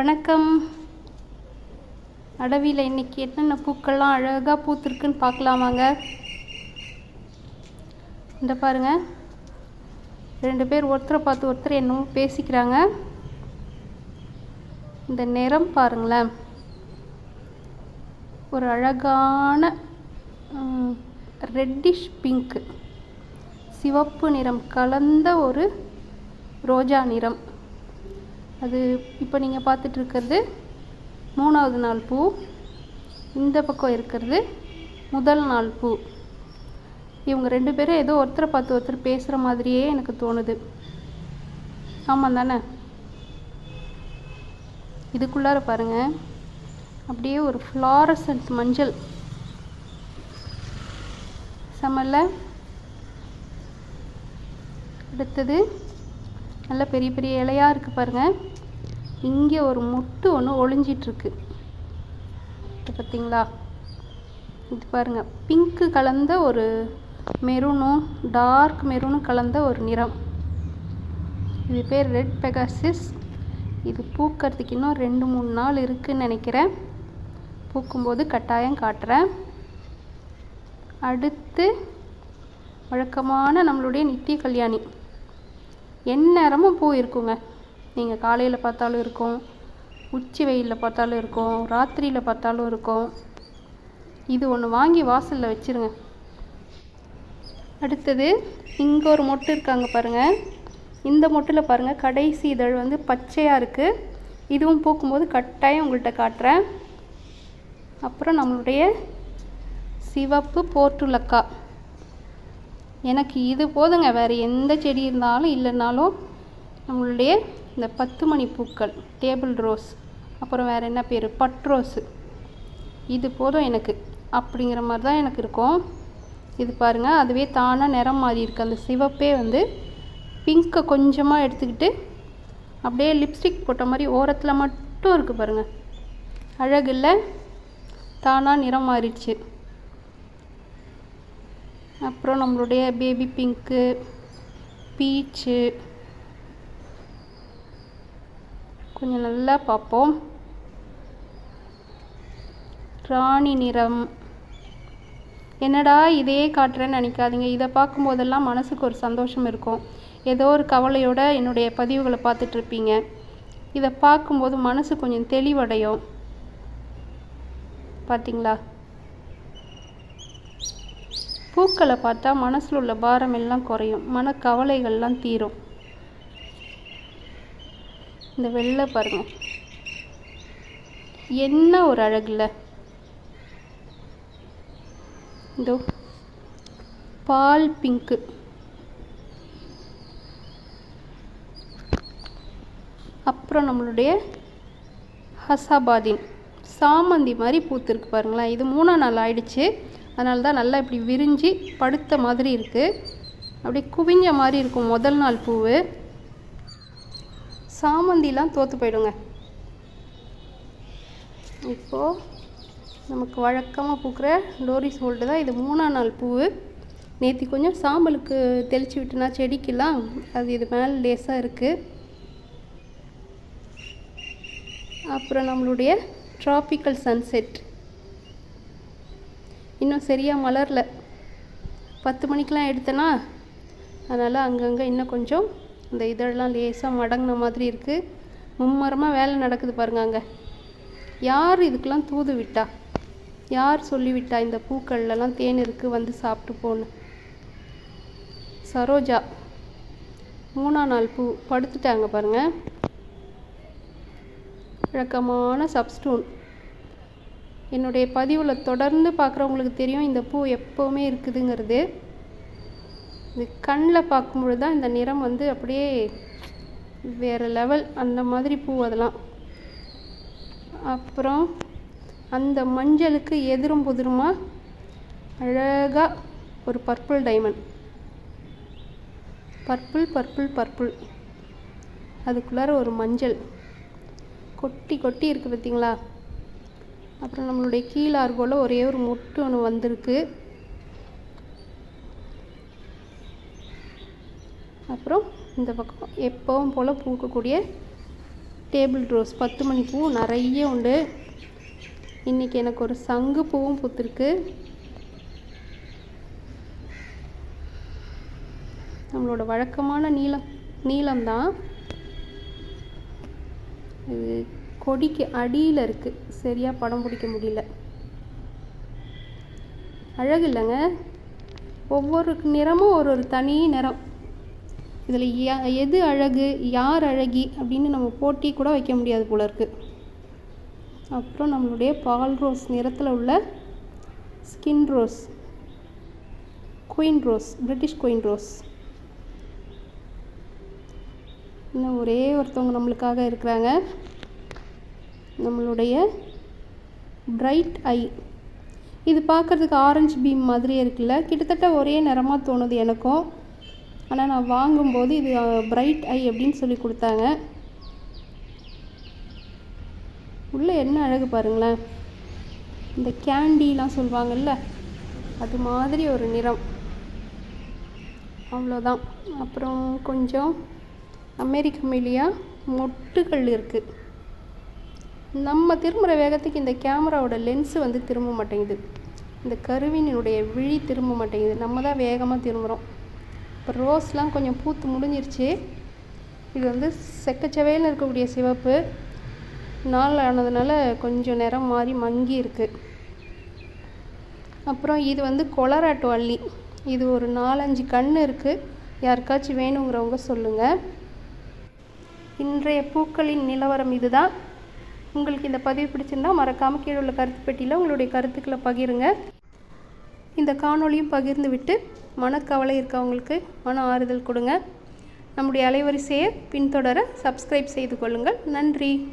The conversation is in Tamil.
வணக்கம். அடவியில் இன்னைக்கு என்னென்ன பூக்கள்லாம் அழகாக பூத்துருக்குன்னு பார்க்கலாமாங்க? இந்த பாருங்க. ரெண்டு பேர் ஒருத்தரை பார்த்து ஒருத்தர் என்னமோ பேசிக்கிறாங்க. இந்த நிறம் பாருங்களேன். ஒரு அழகான ரெட்டிஷ் பிங்க்கு சிவப்பு நிறம் கலந்த ஒரு ரோஜா நிறம். அது இப்போ நீங்கள் பார்த்துட்டு இருக்கிறது மூணாவது நாள் பூ. இந்த பக்கம் இருக்கிறது முதல் நாள் பூ. இவங்க ரெண்டு பேரும் ஏதோ ஒருத்தரை பார்த்து ஒருத்தர் பேசுகிற மாதிரியே எனக்கு தோணுது. ஆமாம் தானே? இதுக்குள்ளார பாருங்கள் அப்படியே ஒரு ஃப்ளாரசன்ட் மஞ்சள். செமல்ல அடுத்தது நல்ல பெரிய பெரிய இலையாக இருக்குது பாருங்கள் இங்கே ஒரு முட்டு ஒன்று ஒளிஞ்சிட்ருக்கு. இது பார்த்தீங்களா இது பாருங்கள் பிங்க்கு கலந்த ஒரு மெரூனும் டார்க் மெரூனும் கலந்த ஒரு நிறம். இது பேர் ரெட் பெகாசிஸ். இது பூக்கிறதுக்கு இன்னும் ரெண்டு மூணு நாள் இருக்குதுன்னு நினைக்கிறேன். பூக்கும்போது கட்டாயம் காட்டுறேன். அடுத்து வழக்கமான நம்மளுடைய நித்திய கல்யாணி. எந்நேரமும் பூ இருக்குங்க. நீங்கள் காலையில் பார்த்தாலும் இருக்கும் உச்சி வெயிலில் பார்த்தாலும் இருக்கும் ராத்திரியில் பார்த்தாலும் இருக்கும். இது ஒன்று வாங்கி வாசலில் வச்சுருங்க. அடுத்தது இங்கே ஒரு மொட்டு இருக்காங்க பாருங்கள் இந்த மொட்டில் பாருங்கள் கடைசி இதழ் வந்து பச்சையாக இருக்குது இதுவும் பூக்கும்போது கட்டாயம் உங்கள்கிட்ட காட்டுறேன். அப்புறம் நம்மளுடைய சிவப்பு போர்ட்டுலக்கா. எனக்கு இது போதுங்க வேறு எந்த செடி இருந்தாலும் இல்லைன்னாலும் நம்மளுடைய இந்த பத்து மணி பூக்கள் டேபிள் ரோஸ் அப்புறம் வேறு என்ன பேர்? But rose. இது போதும் எனக்கு. அப்படிங்கிற மாதிரி தான் எனக்கு இருக்கும். இது பாருங்கள் அதுவே தானாக நிறம் மாறி இருக்குது அந்த சிவப்பே வந்து பிங்க்கை கொஞ்சமாக எடுத்துக்கிட்டு அப்படியே லிப்ஸ்டிக் போட்ட மாதிரி ஓரத்தில் மட்டும் இருக்குது பாருங்கள் அழகு இல்லை தானாக நிறம் மாறிடுச்சு. அப்புறம் நம்மளுடைய பேபி பிங்க்கு பீச்சு கொஞ்சம் நல்லா பார்ப்போம். ராணி நிறம். என்னடா இதே காட்டுறேன்னு நினைக்காதீங்க. இதை பார்க்கும்போதெல்லாம் மனசுக்கு ஒரு சந்தோஷம் இருக்கும். ஏதோ ஒரு கவலையோட என்னுடைய பதிவுகளை பார்த்துட்ருப்பீங்க இதை பார்க்கும்போது மனசு கொஞ்சம் தெளிவடையும். பார்த்தீங்களா? பூக்களை பார்த்தா மனசில் உள்ள பாரம் எல்லாம் குறையும். மனக்கவலைகள்லாம் தீரும். இந்த வெள்ளை பாருங்க. என்ன ஒரு அழகுல. இதோ பால் பிங்க்கு. அப்புறம் நம்மளுடைய ஹசாபாதின். சாமந்தி மாதிரி பூத்துருக்கு பாருங்களேன். இது மூணாம் நாள் ஆயிடுச்சு. அதனால தான் நல்லா இப்படி விரிஞ்சு படுத்த மாதிரி இருக்குது அப்படியே குவிஞ்ச மாதிரி இருக்கும் முதல் நாள் பூவு. சாமந்திலாம் தோற்று போயிடுங்க. இப்போது நமக்கு வழக்கமாக பூக்கிற லோரிஸ் ஹோல்டு தான் இது மூணாம் நாள் பூ. நேற்று கொஞ்சம் சாம்பலுக்கு தெளித்து விட்டுனா செடிக்கெல்லாம் அது இது மேலே லேஸாக இருக்குது அப்புறம் நம்மளுடைய ட்ராபிக்கல் சன்செட் இன்னும் சரியாக மலரல. பத்து மணிக்கெலாம் எடுத்தேன்னா அதனால் அங்கங்கே இன்னும் கொஞ்சம் இந்த இதழெல்லாம் லேசாக மடங்கின மாதிரி இருக்குது மும்மரமாக வேலை நடக்குது பாருங்க அங்கே. யார் இதுக்கெல்லாம் தூது விட்டா? யார் சொல்லிவிட்டா இந்த பூக்கள்லலாம் தேன் இருக்குது வந்து சாப்பிட்டு போன்னு? சரோஜா மூணாம் நாள் பூ படுத்துட்டாங்க பாருங்கள் வழக்கமான சப்ஸ்டூன். என்னுடைய பதிவில் தொடர்ந்து பார்க்குறவங்களுக்கு தெரியும் இந்த பூ எப்போவுமே இருக்குதுங்கிறது. இது கண்ணில் பார்க்கும்பொழுது தான் இந்த நிறம் வந்து அப்படியே வேறு லெவல் அந்த மாதிரி பூ அதெல்லாம். அப்புறம் அந்த மஞ்சளுக்கு எதிரும் புதிருமா? அழகாக ஒரு purple diamond purple purple purple அதுக்குள்ளார ஒரு மஞ்சள். கொட்டி கொட்டி இருக்குது பார்த்தீங்களா அப்புறம் நம்மளுடைய கீழார்கோல ஒரே ஒரு மொட்டு ஒன்று வந்திருக்கு. அப்புறம் இந்த பக்கம் எப்பவும் போல் பூக்கக்கூடிய டேபிள் ரோஸ் பத்து மணி பூ நிறைய உண்டு. இன்றைக்கி எனக்கு ஒரு சங்கு பூவும் பூத்துருக்கு. நம்மளோட வழக்கமான நீளம் நீளம்தான். இது கொடிக்கு அடியில் இருக்குது சரியாக படம் பிடிக்க முடியல. அழகு இல்லைங்க. ஒவ்வொரு நிறமும் ஒரு ஒரு தனி நிறம். இதில் யா எது அழகு யார் அழகி அப்படின்னு நம்ம போட்டி கூட வைக்க முடியாது போல இருக்குது அப்புறம் நம்மளுடைய பால் ரோஸ் நிறத்தில் உள்ள skin rose queen rose British queen rose. இன்னும் ஒரே ஒருத்தவங்க நம்மளுக்காக இருக்கிறாங்க. நம்மளுடைய பிரைட் ஐ. இது பார்க்குறதுக்கு ஆரஞ்சு பீம் மாதிரியே இருக்குல்ல? கிட்டத்தட்ட ஒரே நிறமாக தோணுது எனக்கும். ஆனால் நான் வாங்கும்போது இது பிரைட் ஐ அப்படின்னு சொல்லி கொடுத்தாங்க. உள்ளே என்ன அழகு பாருங்களேன். இந்த கேண்டிலாம் சொல்லுவாங்கல்ல அது மாதிரி ஒரு நிறம். அவ்வளோதான். அப்புறம் கொஞ்சம் அமெரிக்க மிலியா மொட்டுகள் இருக்குது நம்ம திரும்புகிற வேகத்துக்கு இந்த கேமராவோட லென்ஸு வந்து திரும்ப மாட்டேங்குது. இந்த கருவினுடைய விழி திரும்ப மாட்டேங்குது. நம்ம தான் வேகமாக திரும்புகிறோம் இப்போ ரோஸ்லாம் கொஞ்சம் பூத்து முடிஞ்சிருச்சு. இது வந்து செக்கச்சவையில் இருக்கக்கூடிய சிவப்பு. நாள் ஆனதுனால கொஞ்சம் நிறம் மாறி மங்கி இருக்குது அப்புறம் இது வந்து கொலராட்டு வள்ளி. இது ஒரு நாலஞ்சு கண் இருக்குது யாருக்காச்சும் வேணுங்கிறவங்க சொல்லுங்கள் இன்றைய பூக்களின் நிலவரம் இதுதான். உங்களுக்கு இந்த பதிவு பிடிச்சிருந்தா மறக்காமல் கீழே உள்ள கருத்து பெட்டியில் உங்களுடைய கருத்துக்களை பகிருங்க. இந்த காணொளியும் பகிர்ந்து விட்டு மனக்கவலை இருக்கவங்களுக்கு மன ஆறுதல் கொடுங்க. நம்முடைய அலைவரிசையை பின்தொடர சப்ஸ்கிரைப் செய்து கொள்ளுங்கள். நன்றி.